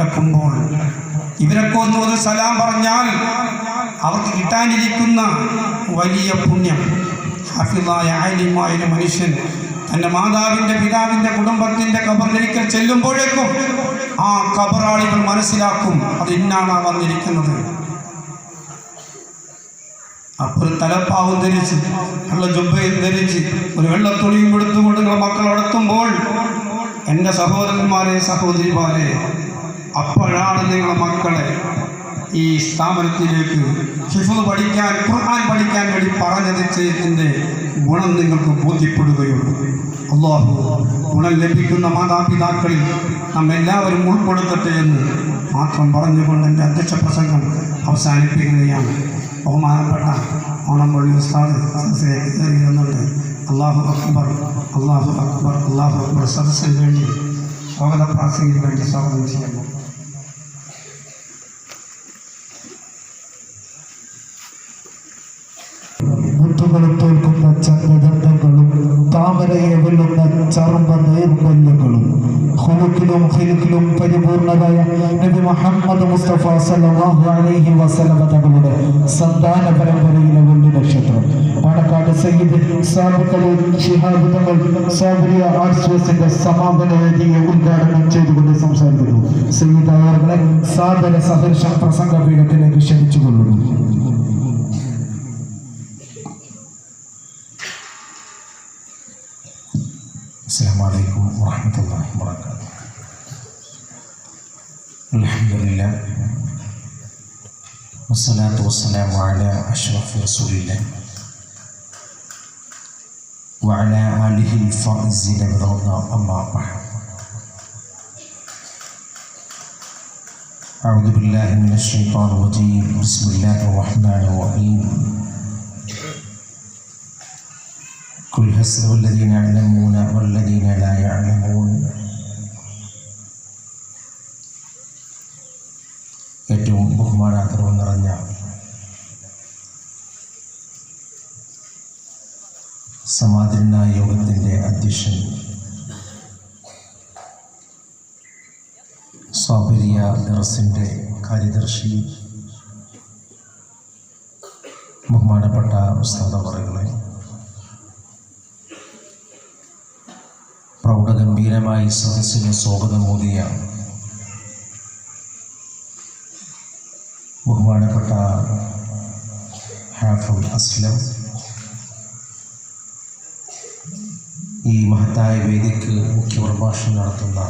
കിടക്കുമ്പോൾ ഇവരൊക്കെ ഒന്ന് ഒരു സലാം പറഞ്ഞാൽ അവർക്ക് കിട്ടാനിരിക്കുന്ന വലിയ പുണ്യം. ഹാഫിദായ ആലിമായ ഒരു മനുഷ്യൻ തന്റെ മാതാവിന്റെ പിതാവിന്റെ കുടുംബത്തിന്റെ കബറിലേക്ക് ചെല്ലുമ്പോഴേക്കും ആ കബറാളികൾ മനസ്സിലാക്കും അത് ഇന്നാണ് വന്നിരിക്കുന്നത്. അപ്പോൾ ഒരു തലപ്പാവും ധരിച്ച് വെള്ള ജുബയും ധരിച്ച് ഒരു വെള്ളത്തുണിയും കൊടുത്തുകൊണ്ട് നടത്തുമ്പോൾ എന്റെ സഹോദരന്മാരെ സഹോദരിമാരെ അപ്പോഴാണ് നിങ്ങളുടെ മക്കളെ ഈ സ്ഥാപനത്തിലേക്ക് ഹിഫുദ് പഠിക്കാൻ ഖുർആൻ പഠിക്കാൻ വേണ്ടി പറഞ്ഞതിന്റെ ഗുണം നിങ്ങൾക്ക് ബോധ്യപ്പെടുകയുള്ളൂ. അള്ളാഹു ഗുണം ലഭിക്കുന്ന മാതാപിതാക്കളിൽ നാം എല്ലാവരും ഉൾപ്പെടുത്തട്ടെ എന്ന് മാത്രം പറഞ്ഞുകൊണ്ട് എന്റെ അധ്യക്ഷ പ്രസംഗം അവസാനിപ്പിക്കുകയാണ്. ബഹുമാനപ്പെട്ട ഓണംപള്ളി ഉസ്താദ് സദസ്സിലേക്ക് കയറി വരുന്നുണ്ട് അള്ളാഹു അക്ബർ അള്ളാഹു അക്ബർ അള്ളാഹു അക്ബർ സദസ്സിന് വേണ്ടി സ്വാഗത പ്രാർത്ഥനയ്ക്ക് വേണ്ടി സ്വാഗതം ചെയ്യുന്നു. ചർമ്മ നേർമല്യങ്ങളും ഹുലുക്കിലും ഹിലുക്കിലും പരിപൂർണരായ നബി മുഹമ്മദ് മുസ്തഫ സല്ലല്ലാഹു അലൈഹി വസല്ലമ തങ്ങളുടെ സന്താന പരമ്പരയിലെ വെള്ളി നക്ഷത്രം. പാണക്കാട് സയ്യിദ് സാബുക്കളി ശിഹാബ് തങ്ങൾ സാബിയ ആർട്സ് ഫെസ്റ്റിന്റെ സമാപന വേദിയെ ഉദ്ഘാടനം ചെയ്തുകൊണ്ട് സംസാരിക്കുന്നു. സയ്യിദ് അവരുടെ സാദര സഹർഷ പ്രസംഗ പീഠത്തിലേക്ക് ക്ഷണിച്ചുകൊള്ളുന്നു. عليكم ورحمة الله وبركاته. الحمد لله والصلاة والسلام على أشرف رسول الله وعلى آله الفائزين برضا أما بعد أعوذ بالله من الشيطان الرجيم. بسم الله الرحمن الرحيم. قل يستوي الذين يعلمون والذين لا يعلمون ഏറ്റവും ബഹുമാനാദരവ് നിറഞ്ഞ സമാധരണ യോഗത്തിൻ്റെ അധ്യക്ഷൻ സ്വാബരിയ ദറസിൻ്റെ കാര്യദർശി ബഹുമാനപ്പെട്ട ഉസ്താദ് അവറുകളെ പ്രൗഢഗംഭീരമായി സദസ്സിന് സ്വാഗതമോദിയ ബഹുമാനപ്പെട്ട ഹാഫുൽ അസ്ലം ഈ മഹത്തായ വേദിക്ക് മുഖ്യ പ്രഭാഷണം നടത്തുന്ന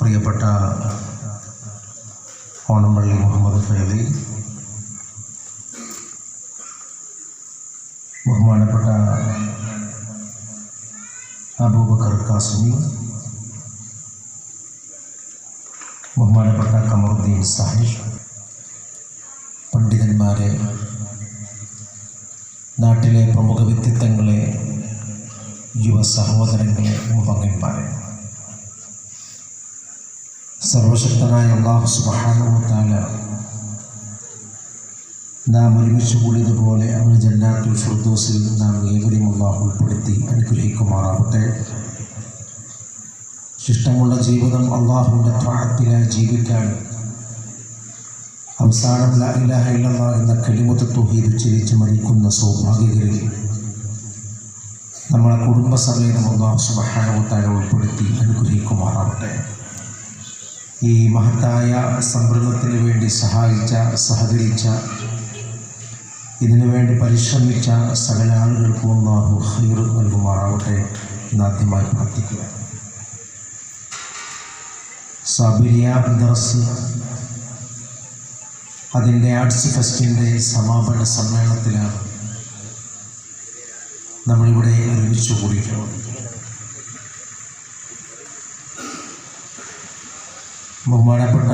പ്രിയപ്പെട്ട ഓണംപള്ളി മുഹമ്മദ് ഫൈലി ബഹുമാനപ്പെട്ട അബൂബക്കർ കാസിമി ബഹുമാനപ്പെട്ട കമറുദ്ദീൻ സാഹിബ് പണ്ഡിതന്മാരെ നാട്ടിലെ പ്രമുഖ വ്യക്തിത്വങ്ങളെ യുവ സഹോദരങ്ങളെ മുഖങ്ങന്മാരെ സർവശക്തനായ അള്ളാഹു സുബാനുത്താല നാം ഒരുമിച്ച് കൂടിയതുപോലെ അവൻ ജന്നാത്തുൽ ഫുർദോസിൽ നാം ഏവരെയും അള്ളാഹു ഉൾപ്പെടുത്തി അനുഗ്രഹിക്കുമാറാവട്ടെ. ശിഷ്ടമുള്ള ജീവിതം അള്ളാഹുവിന്റെ ത്രാഹത്തിനായി ജീവിക്കാൻ. അവസാനം ലാ ഇലാഹ എന്ന കലിമത്ത് തൊഹീദ് ഉച്ചരിച്ച് മരിക്കുന്ന സൗഭാഗ്യകരിൽ നമ്മളെ കുടുംബസമേതം അള്ളാഹു സുബഹാനുത്താല ഉൾപ്പെടുത്തി അനുഗ്രഹിക്കുമാറാവട്ടെ. ഈ മഹത്തായ സംരംഭത്തിന് വേണ്ടി സഹായിച്ച സഹകരിച്ച ഇതിനു വേണ്ടി പരിശ്രമിച്ച സകല ആളുകൾക്കും അള്ളാഹു ഹൈർ നൽകുമാറാവട്ടെ എന്നാദ്യമായി പ്രാർത്ഥിക്കുക സബിരിയ ബ്രദേഴ്സ് അതിന്റെ ആർട്സ് ഫെസ്റ്റിന്റെ സമാപന സമ്മേളനത്തിലാണ് നമ്മളിവിടെ ഒരുമിച്ച് കൂടിയിട്ടുള്ളത്. ബഹുമാനപ്പെട്ട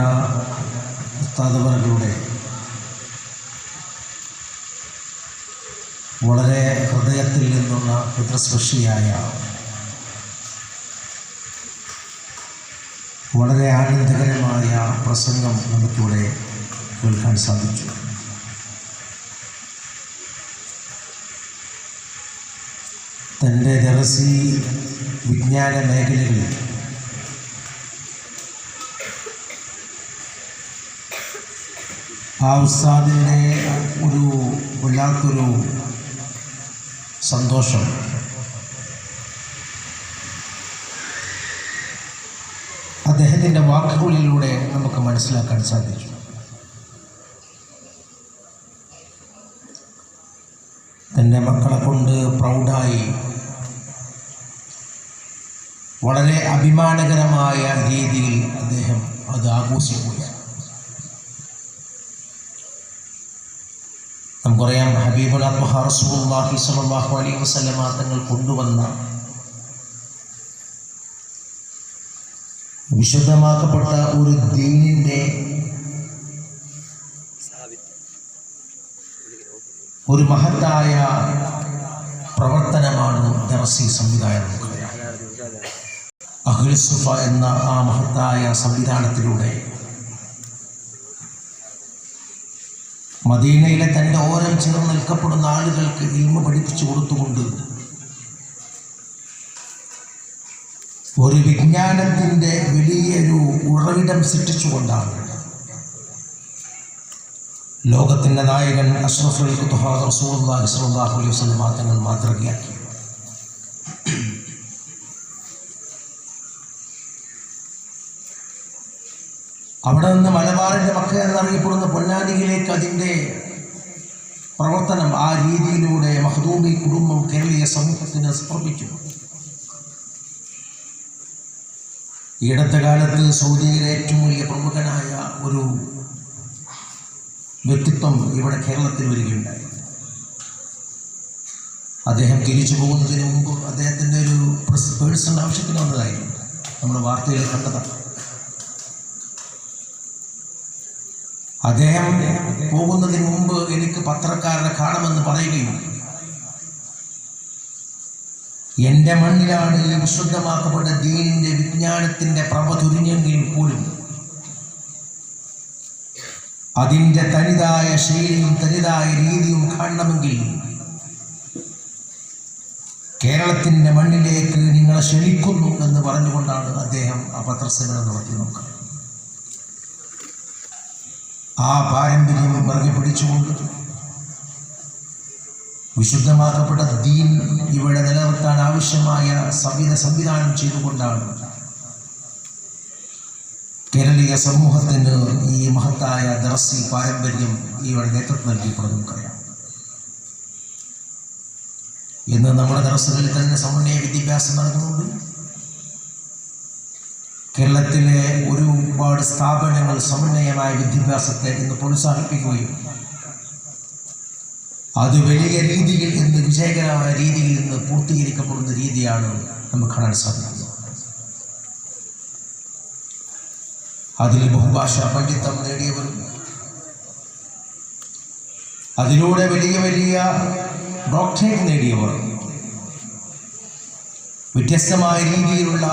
ഉസ്താദവറുകളുടെ വളരെ ഹൃദയത്തിൽ നിന്നുള്ള പിതൃസ്പർശിയായ വളരെ ആനന്ദകരമായ പ്രസംഗം നമുക്കിവിടെ കേൾക്കാൻ സാധിച്ചു. തന്റെ ദറസി വിജ്ഞാന മേഖലകളിൽ ആ ഉസ്താദിന്റെ ഒരു വല്ലാത്തൊരു സന്തോഷം അദ്ദേഹത്തിന്റെ വാക്കുകളിലൂടെ നമുക്ക് മനസ്സിലാക്കാൻ സാധിച്ചു. തന്റെ മക്കളെ കൊണ്ട് പ്രൗഡായി വളരെ അഭിമാനകരമായ രീതിയിൽ അദ്ദേഹം അത് ആഘോഷിക്കുകയാണ്. നമുക്കറിയാം ഹബീബുൽ റസൂലുള്ളാഹി സലാഹു അലൈഹി വസല്ലമ തങ്ങൾ കൊണ്ടുവന്ന വിശുദ്ധമാക്കപ്പെട്ട ഒരു ദീനിന്റെ ഒരു മഹത്തായ പ്രവർത്തനമാണ് ദർസി സംവിധാനം അഹ്ലുസുഫ എന്ന ആ മഹത്തായ സംവിധാനത്തിലൂടെ മദീനയിലെ തന്റെ ഓരം ചേർന്ന് നിൽക്കപ്പെടുന്ന ആളുകൾക്ക് ഇൽമ പഠിപ്പിച്ചു കൊടുത്തുകൊണ്ട് ഒരു വിജ്ഞാനത്തിന്റെ വലിയൊരു ഉറവിടം സൃഷ്ടിച്ചുകൊണ്ടാണ്. ലോകത്തിന്റെ നായകൻ അഷ്റഫുൽ റസൂലുള്ളാഹി സ്വല്ലല്ലാഹു അലൈഹി വസല്ലം തങ്ങൾ മാതൃകയാക്കി. അവിടെ നിന്ന് മലബാറിന്റെ മക്ക എന്നറിയപ്പെടുന്ന പൊന്നാനിയിലേക്ക് അതിന്റെ പ്രവർത്തനം ആ രീതിയിലൂടെ മഹദൂമി കുടുംബം കേരളീയ സമൂഹത്തിന് സമർപ്പിച്ചു ഈ അടുത്ത കാലത്ത് സൗദിയിലെ ഏറ്റവും വലിയ പ്രമുഖനായ ഒരു വ്യക്തിത്വം ഇവിടെ കേരളത്തിൽ വരികയുണ്ടായി. അദ്ദേഹം തിരിച്ചു പോകുന്നതിന് മുമ്പ് അദ്ദേഹത്തിന്റെ ഒരു പേഴ്സണൽ ആവശ്യത്തിന് വന്നതായിരുന്നു. നമ്മൾ വാർത്തയിൽ കണ്ടതാണ്. അദ്ദേഹം പോകുന്നതിന് മുമ്പ് എനിക്ക് പത്രക്കാരനെ കാണുമെന്ന് പറയുകയും എന്റെ മണ്ണിലാണ് ഈ വിശുദ്ധമാക്കപ്പെട്ട ദീനിന്റെ വിജ്ഞാനത്തിന്റെ പ്രഭ തുരിഞ്ഞെങ്കിൽ പോലും അതിന്റെ തനിതായ ശൈലിയും തനിതായ രീതിയും കാണണമെങ്കിൽ കേരളത്തിന്റെ മണ്ണിലേക്ക് നിങ്ങളെ ക്ഷണിക്കുന്നു എന്ന് പറഞ്ഞുകൊണ്ടാണ് അദ്ദേഹം ആ പത്രസമ്മേളനം നടത്തി നോക്കുന്നത് ആ പാരമ്പര്യം മുറുകെ പിടിച്ചുകൊണ്ട് വിശുദ്ധമാക്കപ്പെട്ട ദീൻ ഇവിടെ നിലനിർത്താൻ ആവശ്യമായ സംവിധ സംവിധാനം ചെയ്തുകൊണ്ടാണ് കേരളീയ സമൂഹത്തിന് ഈ മഹത്തായ ദർസി പാരമ്പര്യം ഇവിടെ നേതൃത്വം നൽകിയപ്പെടുന്നു നമുക്കറിയാം. ഇന്ന് നമ്മുടെ ദർസുകളിൽ തന്നെ സമന്വയ വിദ്യാഭ്യാസം നടക്കുന്നുണ്ട്. കേരളത്തിലെ ഒരുപാട് സ്ഥാപനങ്ങൾ സമന്വയമായ വിദ്യാഭ്യാസത്തെ ഇന്ന് പ്രോത്സാഹിപ്പിക്കുകയും അത് വലിയ രീതിയിൽ നിന്ന് വിജയകരമായ രീതിയിൽ നിന്ന് പൂർത്തീകരിക്കപ്പെടുന്ന രീതിയാണ് നമുക്ക് കാണാൻ സാധിക്കുന്നത്. അതിൽ ബഹുഭാഷ പണ്ഡിത്തം നേടിയവരും അതിലൂടെ വലിയ വലിയ ഡോക്ടറേറ്റ് നേടിയവർ വ്യത്യസ്തമായ രീതിയിലുള്ള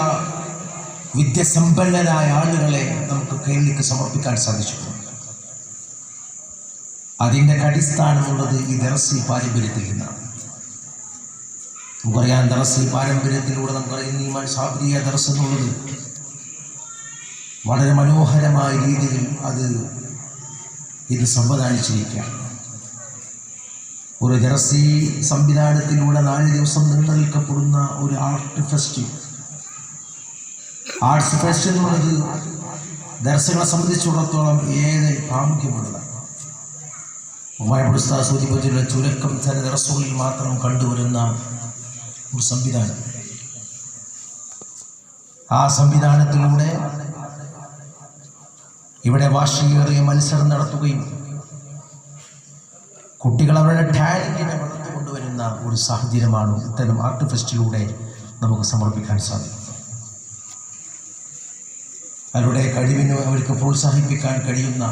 വിദ്യസമ്പന്നരായ ആളുകളെ നമുക്ക് കേരളീക്ക് സമർപ്പിക്കാൻ സാധിച്ചിട്ടുണ്ട്. അതിന്റെ അടിസ്ഥാനമുള്ളത് ഈ ദറസി പാരമ്പര്യത്തിൽ നിന്നാണ് നമുക്കറിയാം ദറസി പാരമ്പര്യത്തിലൂടെ നമുക്കറിയാം ഈ സാബ്രിയ ദറസ് എന്നുള്ളത് വളരെ മനോഹരമായ രീതിയിൽ അത് ഇത് സംവിധാനിച്ചിരിക്കുകയാണ്. ഒരു ജറസി സംവിധാനത്തിലൂടെ നാല് ദിവസം നീണ്ടു നിൽക്കപ്പെടുന്ന ഒരു ആർട്ട് ഫെസ്റ്റ്. ആർട്സ് ഫെസ്റ്റ് എന്നുള്ളത് ദർശകളെ സംബന്ധിച്ചിടത്തോളം ഏറെ പ്രാമുഖ്യമുള്ളതാണ്. ഉമായപുസ്ത സൂചിപ്പിച്ചിട്ടുള്ള ചുരുക്കം ചില ദിവസങ്ങളിൽ മാത്രം കണ്ടുവരുന്ന ഒരു സംവിധാനം. ആ സംവിധാനത്തിലൂടെ ഇവിടെ വാർഷികേറിയ മത്സരം നടത്തുകയും കുട്ടികൾ അവരുടെ ടാലന്റിനെ വളർത്തിക്കൊണ്ടുവരുന്ന ഒരു സാഹചര്യമാണ് ഇത്തരം ആർട്ട് ഫെസ്റ്റിലൂടെ നമുക്ക് സമർപ്പിക്കാൻ സാധിക്കും. അവരുടെ കഴിവിനെ അവർക്ക് പ്രോത്സാഹിപ്പിക്കാൻ കഴിയുന്ന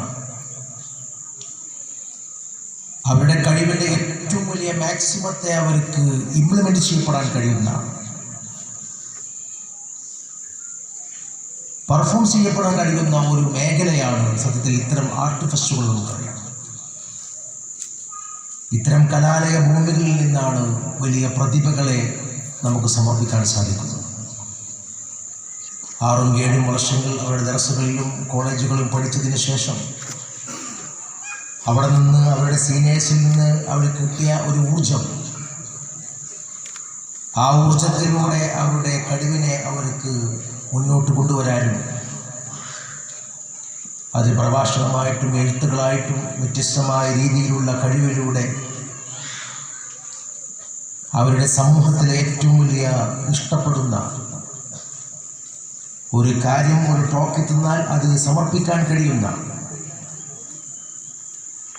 അവരുടെ കഴിവിന്റെ ഏറ്റവും വലിയ മാക്സിമത്തെ അവർക്ക് ഇംപ്ലിമെന്റ് ചെയ്യപ്പെടാൻ കഴിയുന്ന പെർഫോം ചെയ്യപ്പെടാൻ കഴിയുന്ന ഒരു മേഖലയാണ് സത്യത്തിൽ ഇത്തരം ആർട്ട് ഫെസ്റ്റുകൾ നമുക്കറിയാം ഇത്തരം കലാലയ ഭൂമികളിൽ നിന്നാണ് വലിയ പ്രതിഭകളെ നമുക്ക് സമർപ്പിക്കാൻ സാധിക്കുന്നത്. ആറും ഏഴും വർഷങ്ങൾ അവരുടെ ദർസുകളിലും കോളേജുകളിലും പഠിച്ചതിന് ശേഷം അവിടെ നിന്ന് അവരുടെ സീനിയേഴ്സിൽ നിന്ന് അവർ കിട്ടിയ ഒരു ഊർജം ആ ഊർജത്തിലൂടെ അവരുടെ കഴിവിനെ അവർക്ക് മുന്നോട്ട് കൊണ്ടുവരാനും അത് പ്രഭാഷണമായിട്ടും എഴുത്തുകളായിട്ടും വ്യത്യസ്തമായ രീതിയിലുള്ള കഴിവിലൂടെ അവരുടെ സമൂഹത്തിലെ ഏറ്റവും വലിയ ഇഷ്ടപ്പെടുന്ന ഒരു കാര്യം ഒരു ടോക്ക് തിന്നാൽ അത് സമർപ്പിക്കാൻ കഴിയുന്ന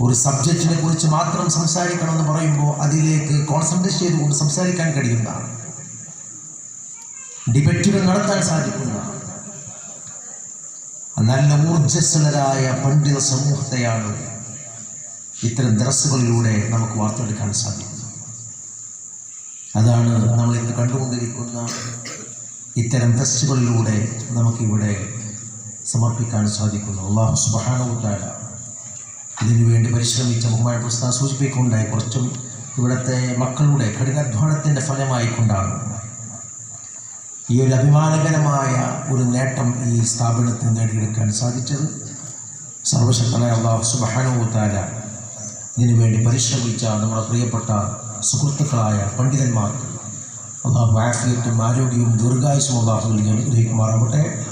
ഒരു സബ്ജക്റ്റിനെ കുറിച്ച് മാത്രം സംസാരിക്കണമെന്ന് പറയുമ്പോൾ അതിലേക്ക് കോൺസെൻട്രേറ്റ് ചെയ്തുകൊണ്ട് സംസാരിക്കാൻ കഴിയുന്നതാണ്. ഡിബറ്റുകൾ നടത്താൻ സാധിക്കുന്നതാണ്. നല്ല ഊർജസ്വലരായ പണ്ഡിത സമൂഹത്തെയാണ് ഇത്തരം ദർസുകളിലൂടെ നമുക്ക് വാർത്തെടുക്കാൻ സാധിക്കുന്നത്. അതാണ് നമ്മൾ ഇന്ന് കണ്ടുകൊണ്ടിരിക്കുന്ന ഇത്തരം ടെസ്റ്റുകളിലൂടെ നമുക്കിവിടെ സമർപ്പിക്കാൻ സാധിക്കുന്നു അള്ളാഹു സുബാനവുത്താല ഇതിനു വേണ്ടി പരിശ്രമിച്ച മുമ്പായ പുസ്തകം സൂചിപ്പിക്കുകയുണ്ടായി. കുറച്ചും ഇവിടുത്തെ മക്കളുടെ കഠിനാധ്വാനത്തിന്റെ ഫലമായിക്കൊണ്ടാണ്. ഈ ഒരു അഭിമാനകരമായ ഒരു നേട്ടം ഈ സ്ഥാപനത്തിന് നേടിയെടുക്കാൻ സാധിച്ചത്. സർവശക്തനായ അള്ളാഹു സുബാനുത്താല ഇതിനു വേണ്ടി പരിശ്രമിച്ച നമ്മുടെ പ്രിയപ്പെട്ട സുഹൃത്തുക്കളായ പണ്ഡിതന്മാർ അള്ളാഹു ആഫിയത്തും ആരോഗ്യവും ദീർഘായുസും അള്ളാഹു നൽകി അനുഗ്രഹിക്കുമാറാവട്ടെ.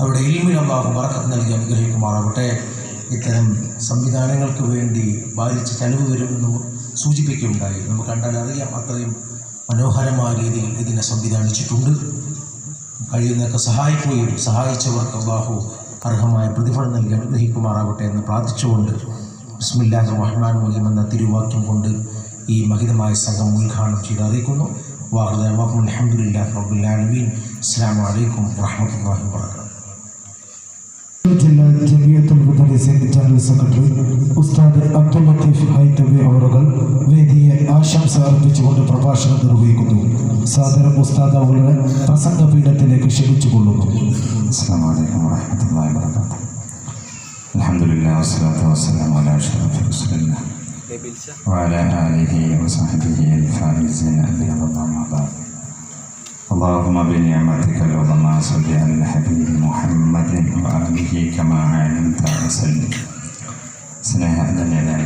അവരുടെ ഇൽമിൽ അള്ളാഹു വറക്കത്ത് നൽകി അനുഗ്രഹിക്കുമാറാവട്ടെ. ഇത്തരം സംവിധാനങ്ങൾക്ക് വേണ്ടി ബാധിച്ച് ചെലവ് വരുമെന്ന് സൂചിപ്പിക്കുകയുണ്ടായി. നമുക്ക് കണ്ടാൽ അറിയാം അത്രയും മനോഹരമായ രീതിയിൽ ഇതിനെ സംവിധാനിച്ചിട്ടുണ്ട്. കഴിയുന്നതൊക്കെ സഹായിക്കുകയും സഹായിച്ചവർക്ക് അള്ളാഹു അർഹമായ പ്രതിഫലം നൽകി അനുഗ്രഹിക്കുമാറാവട്ടെ എന്ന് പ്രാർത്ഥിച്ചുകൊണ്ട് ബിസ്മില്ലാഹ് റഹ്മാൻ റഹീം എന്ന തിരുവാക്യം കൊണ്ട് ഈ മഹിതമായ സംഘം ഉദ്ഘാടനം ചെയ്ത് അറിയിക്കുന്നു. വാഹുദാഹു അലഹമുല്ലാ റബുല്ലാലമീൻ അസ്സാം വലൈക്കും വാഹമത്തല്ലാഹി വാബർക്കാത്തു ജില്ലാ ജമിയത്തുൽ മുദരിസിൻ ജനറൽ സെക്രട്ടറി ഉസ്താദ് അബ്ദുൽ ലത്തീഫ് ഹൈത്തവി അവറുകൾ വേദിയെ ആശംസ അർപ്പിച്ചുകൊണ്ട് പ്രഭാഷണം നിർവഹിക്കുന്നു സാദരം ഉസ്താദ് അവരുടെ പ്രസംഗ പീഠത്തിലേക്ക് ക്ഷണിച്ചുകൊള്ളുന്നു السلام عليكم ورحمة الله وبركاته الحمد لله والصلاة والسلام على أشرف رسول الله وعلى آله وصحبه الفائزين أبيض الله ما بعد اللهم بنعمتك العظمى صل على الحبيب محمد وآله كما علمت وسلم സ്നേഹധന്യരായ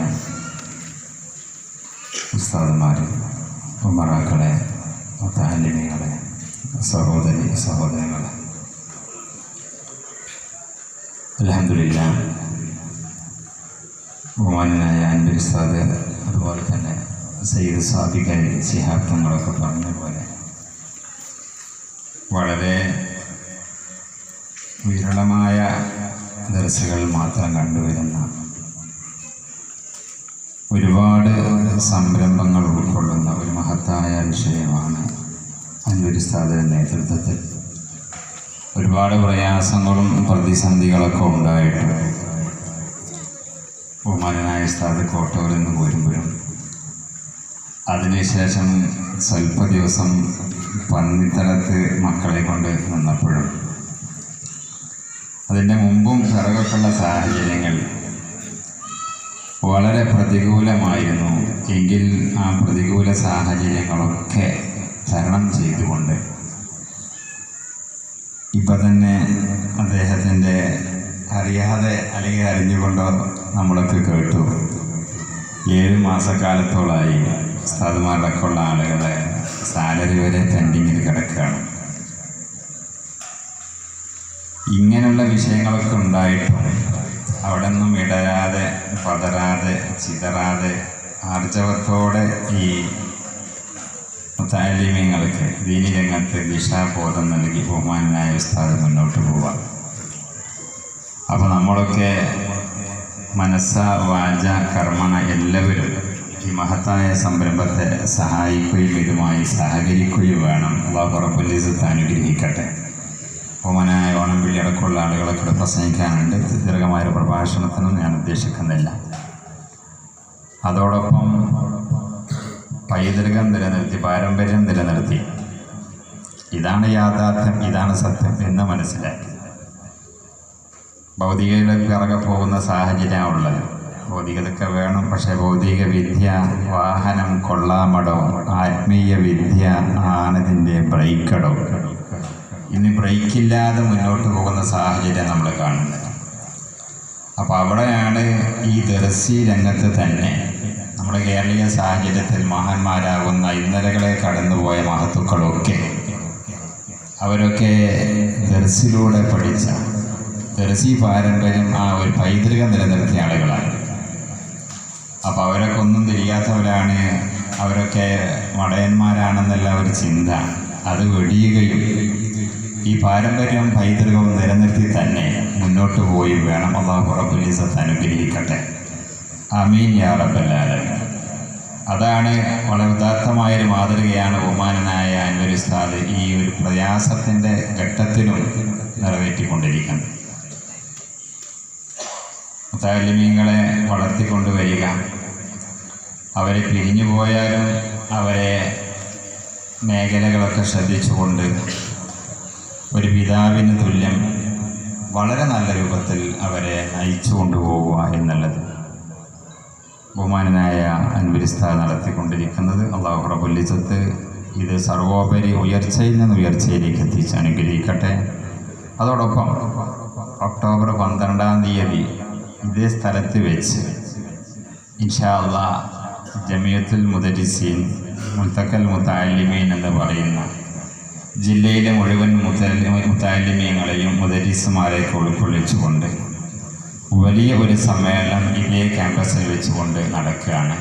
ഉസ്താദന്മാരെ ഉമറാക്കളെ മുത്തഹല്ലിമികളെ സഹോദരി സഹോദരങ്ങളെ അലഹമില്ല ബഹുമാനായ അൻബിർ സാദ് അതുപോലെ തന്നെ സയ്യിദ് സാബിഖ് ശിഹാബ് തങ്ങളൊക്കെ പറഞ്ഞ പോലെ വളരെ വിരളമായ ദർശകൾ മാത്രം കണ്ടുവരുന്ന ഒരുപാട് സംരംഭങ്ങൾ ഉൾക്കൊള്ളുന്ന ഒരു മഹത്തായ വിഷയമാണ് അൻവരി സാദിന്റെ നേതൃത്വത്തിൽ. ഒരുപാട് പ്രയാസങ്ങളും പ്രതിസന്ധികളൊക്കെ ഉണ്ടായിട്ട് ബഹുമാനായ ഉസ്താദ് കോട്ടൂരിൽ നിന്ന് പോരുമ്പോഴും അതിനുശേഷം സ്വല്പ ദിവസം പന്നിത്തലത്ത് മക്കളെ കൊണ്ട് നിന്നപ്പോഴും അതിന്റെ മുമ്പും പിറകൊക്കെയുള്ള സാഹചര്യങ്ങൾ വളരെ പ്രതികൂലമായിരുന്നു. എങ്കിൽ ആ പ്രതികൂല സാഹചര്യങ്ങളൊക്കെ തരണം ചെയ്തുകൊണ്ട് ഇപ്പം തന്നെ അദ്ദേഹത്തിന്റെ അറിയാതെ അല്ലെങ്കിൽ അറിഞ്ഞുകൊണ്ടോ നമ്മളൊക്കെ കേട്ടു. ഏഴ് മാസക്കാലത്തോളമായി സാധുമാരടക്കമുള്ള ആളുകളെ സാലറി വരെ പെൻഡിങ്ങിൽ കിടക്കുകയാണ്. ഇങ്ങനെയുള്ള വിഷയങ്ങളൊക്കെ ഉണ്ടായിട്ടും അവിടെ നിന്നും ഇടരാതെ പതരാതെ ചിതറാതെ ആർജവത്തോടെ ഈ താലിമ്യങ്ങൾക്ക് ദീനി രംഗത്ത് ദിശാബോധം നൽകി ബഹുമാനായ ഉസ്താദ് മുന്നോട്ട് പോവാം അപ്പോൾ നമ്മളൊക്കെ മനസ്സ വാച കർമ്മണ എല്ലാവരും ഈ മഹത്തായ സംരംഭത്തെ സഹായിക്കുകയും ഇതുമായി സഹകരിക്കുകയും വേണം. അള്ളാഹു റബ്ബുലിസത്ത് അനുഗ്രഹിക്കട്ടെ. ബഹുമാനായ ഓണംപിള്ളി അടക്കമുള്ള ആളുകളെ കൂടെ പ്രസംഗിക്കാനുണ്ട്. ദീർഘമായ ഒരു പ്രഭാഷണത്തിനും ഞാൻ ഉദ്ദേശിക്കുന്നില്ല. അതോടൊപ്പം പൈതൃകം നിലനിർത്തി പാരമ്പര്യം നിലനിർത്തി. ഇതാണ് യാഥാർത്ഥ്യം ഇതാണ് സത്യം എന്ന് മനസ്സിലാക്കി. ഭൗതികയിലേക്ക് ഇറങ്ങി പോകുന്ന സാഹചര്യമുള്ളത് ഭൗതികതയൊക്കെ വേണം പക്ഷെ ഭൗതിക വിദ്യ വാഹനം കൊള്ളാമടോ ആത്മീയ വിദ്യ ആനതിന്റെ ബ്രേക്കടോ. ഇന്ന് ബ്രേക്കില്ലാതെ മുന്നോട്ട് പോകുന്ന സാഹചര്യം നമ്മൾ കാണുന്നത്. അപ്പോൾ അവിടെയാണ് ഈ ദർസി രംഗത്ത് തന്നെ നമ്മുടെ കേരളീയ സാഹചര്യത്തിൽ മഹാന്മാരാകുന്ന ഇന്നലകളെ കടന്നുപോയ മഹത്തുക്കളൊക്കെ അവരൊക്കെ ദർസിലൂടെ പഠിച്ച ദർസി പാരമ്പര്യം ആ ഒരു പൈതൃകം നിലനിർത്തിയ ആളുകളാണ്. അപ്പോൾ അവരൊക്കെ ഒന്നും തിരിയാത്തവരാണ്. അവരൊക്കെ മടയന്മാരാണെന്നല്ല ഒരു ചിന്ത. അത് വെടിയുകയും ഈ പാരമ്പര്യവും പൈതൃകവും നിലനിർത്തി തന്നെ മുന്നോട്ട് പോയി വേണം അള്ളാഹു റബ്ബുലിസത്ത് അനുഗ്രഹിക്കട്ടെ. അമീൻ യാ റബ്ബല്ലാലമീൻ അതാണ് വളരെ ഉദാത്തമായൊരു മാതൃകയാണ് ബഹുമാനനായ അൻവർ ഉസ്താദ് ഈ ഒരു പ്രയാസത്തിന്റെ ഘട്ടത്തിലും നിറവേറ്റിക്കൊണ്ടിരിക്കുന്നത്. മുത്താലിമീങ്ങളെ വളർത്തിക്കൊണ്ടുവരിക അവരെ പിരിഞ്ഞു പോയാലും അവരെ മേഖലകളൊക്കെ ശ്രദ്ധിച്ചുകൊണ്ട് ഒരു പിതാവിന് തുല്യം വളരെ നല്ല രൂപത്തിൽ അവരെ നയിച്ചു കൊണ്ടുപോകുക എന്നുള്ളത് ബഹുമാനായ അൻപരിസ്ഥ നടത്തിക്കൊണ്ടിരിക്കുന്നത്. അള്ളാഹു റബുല്ലിസത്ത് ഇത് സർവോപരി ഉയർച്ചയിൽ നിന്ന് ഉയർച്ചയിലേക്ക് എത്തിച്ച് അനുഗ്രഹിക്കട്ടെ. അതോടൊപ്പം ഒക്ടോബർ പന്ത്രണ്ടാം തീയതി ഇതേ സ്ഥലത്ത് വെച്ച് ഇൻഷാ അള്ളാ ജമിയത്തുൽ മുദരിസീൻ മുൽത്തക്കൽ മുത്താലിമീൻ എന്ന് പറയുന്ന ജില്ലയിലെ മുഴുവൻ മുത്തലി മുത്താലിമീങ്ങളെയും മുദരിസുമാരെയൊക്കെ ഉൾക്കൊള്ളിച്ചുകൊണ്ട് വലിയ ഒരു സമ്മേളനം ഇതേ ക്യാമ്പസിൽ വെച്ചുകൊണ്ട് നടക്കുകയാണ്.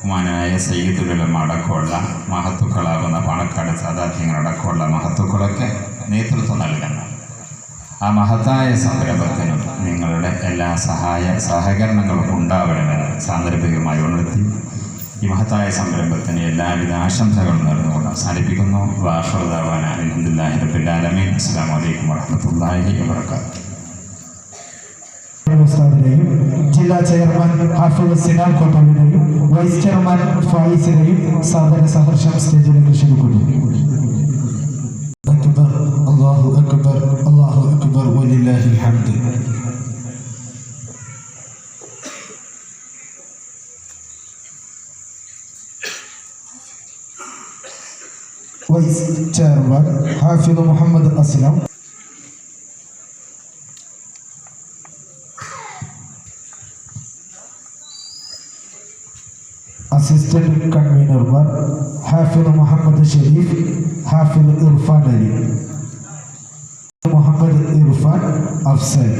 ബഹുമാനായ സയ്യിദുലം അടക്കമുള്ള മഹത്തുക്കളാകുന്ന പാണക്കാട് സാധാത്യങ്ങളടക്കമുള്ള മഹത്തുക്കളൊക്കെ നേതൃത്വം നൽകുന്നു. ആ മഹത്തായ സംരംഭത്തിന് നിങ്ങളുടെ എല്ലാ സഹായ സഹകരണങ്ങളും ഉണ്ടാവണമെന്ന് സാന്ദർഭികമായി ഉണർത്തി ഈ മഹത്തായ സംരംഭത്തിന് എല്ലാവിധ ആശംസകളും നേർന്നുകൊണ്ട് അവസാനിപ്പിക്കുന്നു. വാഷുദാവാന അലഹദില്ലാഹി റബിലാലമീൻ അസ്സാം വലൈക്കും വറഹമത്തല്ലാഹി വാബർക്കാത്തു ജില്ലാ ചെയർമാൻ ഹാഫിദ് സിനാൻ കോട്ടമിനെയും വൈസ് ചെയർമാൻ ഫായിസിനെയും സാധന സഹർഷം സ്റ്റേജിലേക്ക് ക്ഷണിക്കുന്നു vice chairman Hafiz Muhammad Aslam assistant കൺവീനർമാർ ഹാഫിദ് മുഹമ്മദ് ഷരീഫ് ഹാഫിദ് ഇർഫാൻ അലി മുഹമ്മദ് ഇർഫാൻ അഫ്സൽ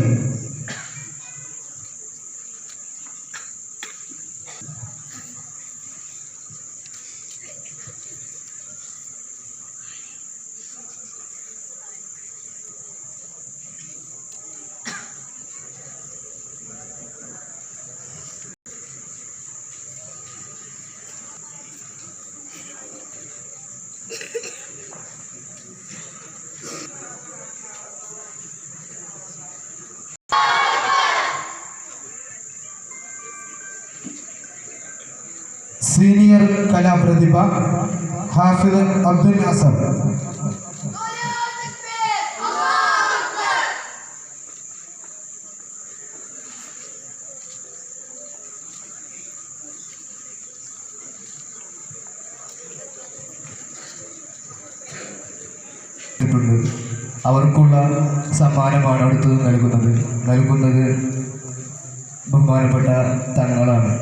സീനിയർ കലാപ്രതിഭ ഹാഫിദ് അബ്ദുൽ നാസർ. അവർക്കുള്ള സമ്മാനമാണ് അടുത്തത് നൽകുന്നത്. നൽകുന്നത് ബഹുമാനപ്പെട്ട തങ്ങളാണ്.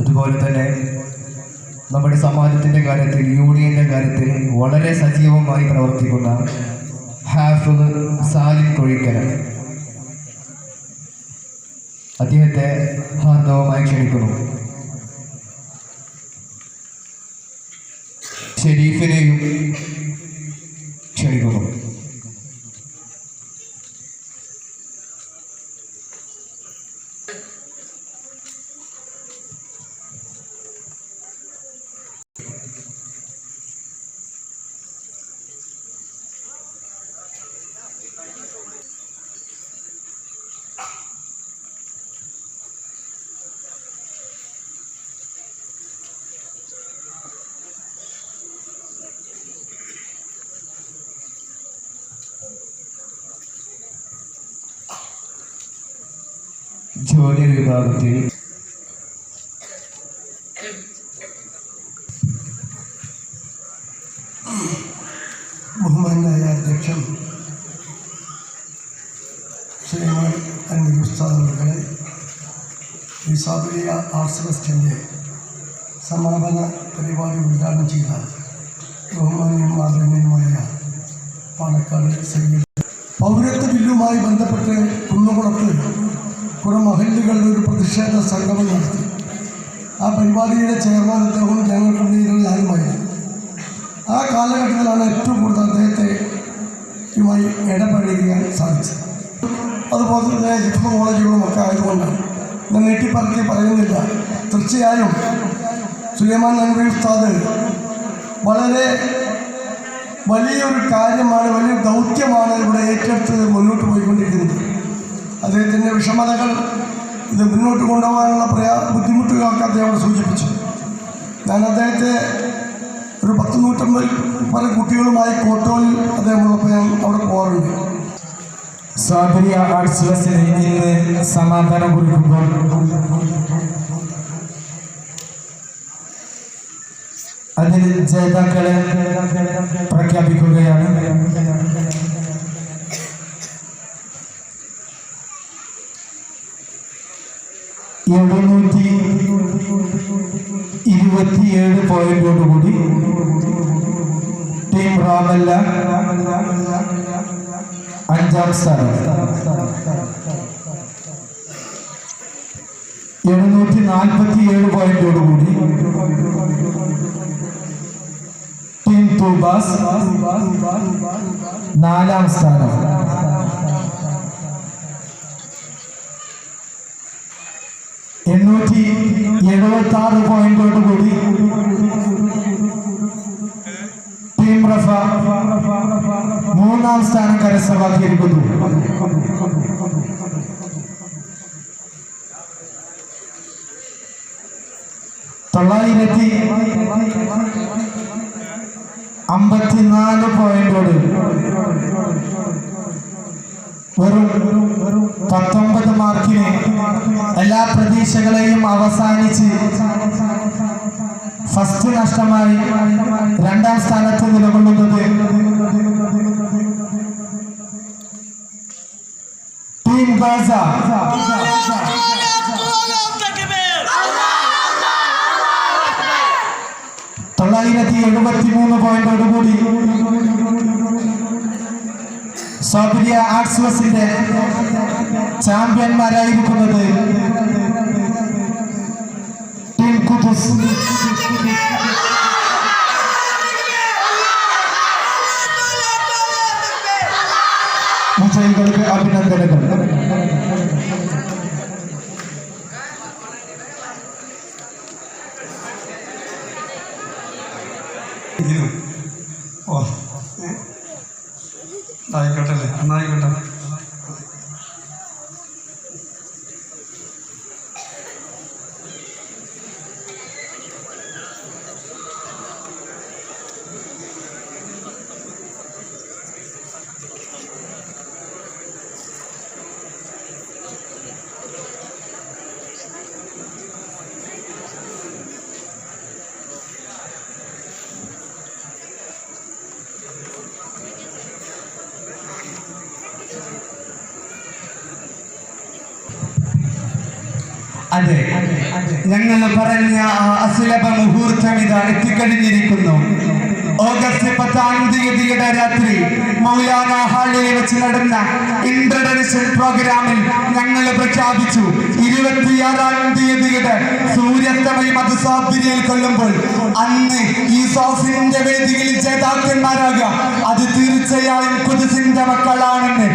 അതുപോലെ തന്നെ നമ്മുടെ സമാജത്തിന്റെ കാര്യത്തിൽ യൂണിയന്റെ കാര്യത്തിൽ വളരെ സജീവമായി പ്രവർത്തിക്കുന്ന ഹാഫിദ് സാലിം കൊഴിക്കര അദ്ദേഹത്തെ ഹാർദവമായി ക്ഷണിക്കുന്നു. ഷെരീഫിനെയും ക്ഷണിക്കുന്നു. ജോലിയർ വിഭാഗത്തിൽ ബഹുമാനായ അധ്യക്ഷൻ ശ്രീമാൻ അൻവർ ഉസ്താദ് അവരുടെ വിസാബിയ ആർട്സ് ഫെസ്റ്റിൻ്റെ സമാപന പരിപാടി ഉദ്ഘാടനം ചെയ്ത കുറെ മഹല്ലുകളുടെ ഒരു പ്രതിഷേധ സംഗമം നടത്തി. ആ പരിപാടിയുടെ ചെയർമാൻ അദ്ദേഹവും ജനറൽ കൺവീനർ ഞാനുമായിരുന്നു ആ കാലഘട്ടത്തിലാണ് ഏറ്റവും കൂടുതൽ അദ്ദേഹത്തെ യുമായി ഇടപഴകാൻ സാധിച്ചത്. അതുപോലെ തന്നെ ഹിഫ്മ കോളേജുകളും ഒക്കെ ആയതുകൊണ്ട് ഞാൻ നീട്ടിപ്പറക്കി പറയുന്നില്ല. തീർച്ചയായും സുലൈമാൻ നൻവി ഉസ്താദ് വളരെ വലിയൊരു കാര്യമാണ് വലിയൊരു ദൗത്യമാണ് ഇവിടെ ഏറ്റെടുത്ത് മുന്നോട്ട് പോയിക്കൊണ്ടിരിക്കുന്നത്. അദ്ദേഹത്തിന്റെ വിഷമതകൾ ഇത് മുന്നോട്ട് കൊണ്ടുപോകാനുള്ള പ്രയാ ബുദ്ധിമുട്ടുകളൊക്കെ അദ്ദേഹം സൂചിപ്പിച്ചു. ഞാൻ അദ്ദേഹത്തെ ഒരു പത്ത് നൂറ്റമ്പത് പല കുട്ടികളുമായി കോട്ടോയിൽ അദ്ദേഹമുള്ളപ്പോൾ ഞാൻ അവിടെ പോകാറുണ്ട്. സ്വാതന്ത്ര്യ ആർട്സ് ഫെസ്റ്റിന് ഇന്ന് സമാധാനം കുറിക്കുമ്പോൾ അതിൽ ജേതാക്കളെ പ്രഖ്യാപിക്കുകയാണ് എഴുന്നൂറ്റി ഇരുപത്തിയേഴ് പോയിന്റോടുകൂടി ടീം റാമല്ല. അഞ്ചാം സ്ഥാനം. എഴുന്നൂറ്റി നാൽപ്പത്തി ഏഴ് പോയിന്റോടുകൂടി ടീം തൂബാസ് നാലാം സ്ഥാനം. എണ്ണൂറ്റി എഴുപത്തി ആറ് പോയിന്റോടുകൂടി ടീം റഫ മൂന്നാം സ്ഥാനം കരസ്ഥമാക്കിയിരിക്കുന്നു. തൊള്ളായിരത്തി അമ്പത്തിനാല് പോയിന്റോട്. വെറും പത്തൊമ്പത് മാർക്കിന് എല്ലാ പ്രതീക്ഷകളെയും അവസാനിച്ച് ഫസ്റ്റ് നഷ്ടമായി രണ്ടാം സ്ഥാനത്ത് നിലകൊള്ളുന്നത് ടീം തൊള്ളായിരത്തി എഴുപത്തി മൂന്ന് പോയിന്റോടുകൂടി സൗബിയ ആർട്സ് ബസിന്റെ ചാമ്പ്യന്മാരായിരിക്കുന്നത് ടീം കുതുസ് അതെ. ഞങ്ങൾ പറഞ്ഞ ആ അസുലഭ മുഹൂർത്തം ഇതാണ് എത്തിക്കഴിഞ്ഞിരിക്കുന്നു ഓഗസ്റ്റ് പത്താം തീയതിയുടെ രാത്രി മൗലാന ഹാളിൽ വെച്ച് നടന്ന ഇൻട്രഡക്ഷൻ പ്രോഗ്രാമിൽ ഞങ്ങൾ പ്രഖ്യാപിച്ചു. ഇരുപത്തിയാറാം തീയതിയുടെ സൂര്യാസ്തമയം അത് സ്വാതിരിയിൽ കൊല്ലുമ്പോൾ അന്ന് ഈ സോഫിന്റെ വേദികളിൽ ജേതാക്കന്മാരാകുക. അത് തീർച്ചയായും കുതിസിന്റെ മക്കളാണെന്ന്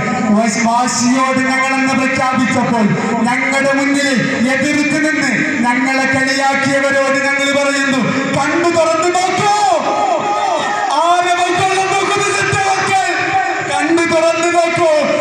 വാശിയോട് ഞങ്ങളെന്ന് പ്രഖ്യാപിച്ചപ്പോൾ ഞങ്ങളുടെ മുന്നിൽ എതിർത്ത് നിന്ന് ഞങ്ങളെ കളിയാക്കിയവരോട് ഞങ്ങൾ പറയുന്നു കണ്ണു തുറന്നു നോക്കൂ കണ്ണു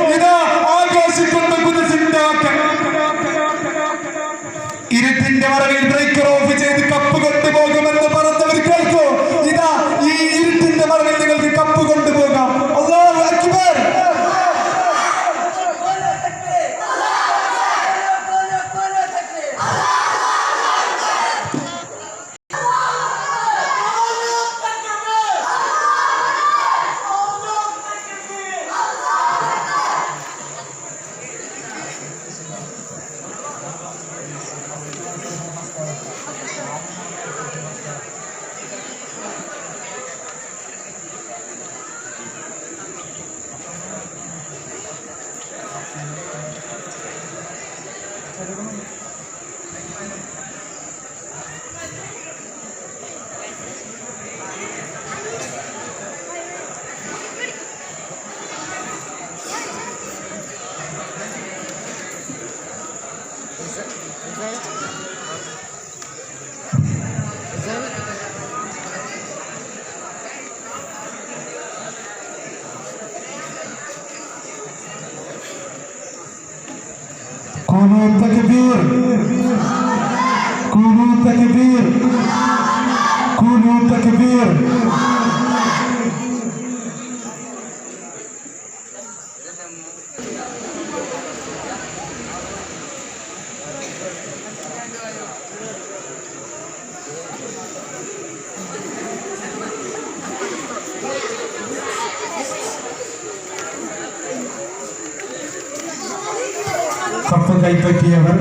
കപ്പ് കൈപ്പറ്റിയവർ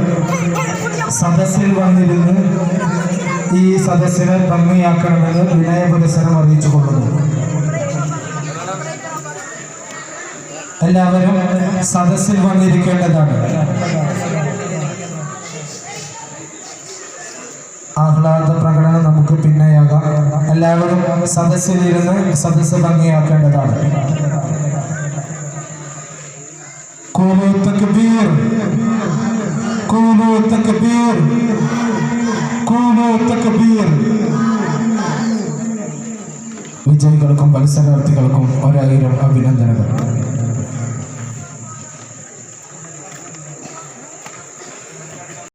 സദസ്സിൽ വന്നിരുന്ന് ഈ സദസ്സിനെ ഭംഗിയാക്കണമെന്ന് വിനയപുരസരം അറിയിച്ചു കൊള്ളുന്നു എല്ലാവരും സദസ്സിൽ വന്നിരിക്കേണ്ടതാണ്. ആഹ്ലാദ പ്രകടനം നമുക്ക് പിന്നെയാകാം. എല്ലാവരും സദസ്സിലിരുന്ന് സദസ്സ് ഭംഗിയാക്കേണ്ടതാണ്. മത്സരാർത്ഥികൾക്കും ഒരായിരം അഭിനന്ദനങ്ങൾ.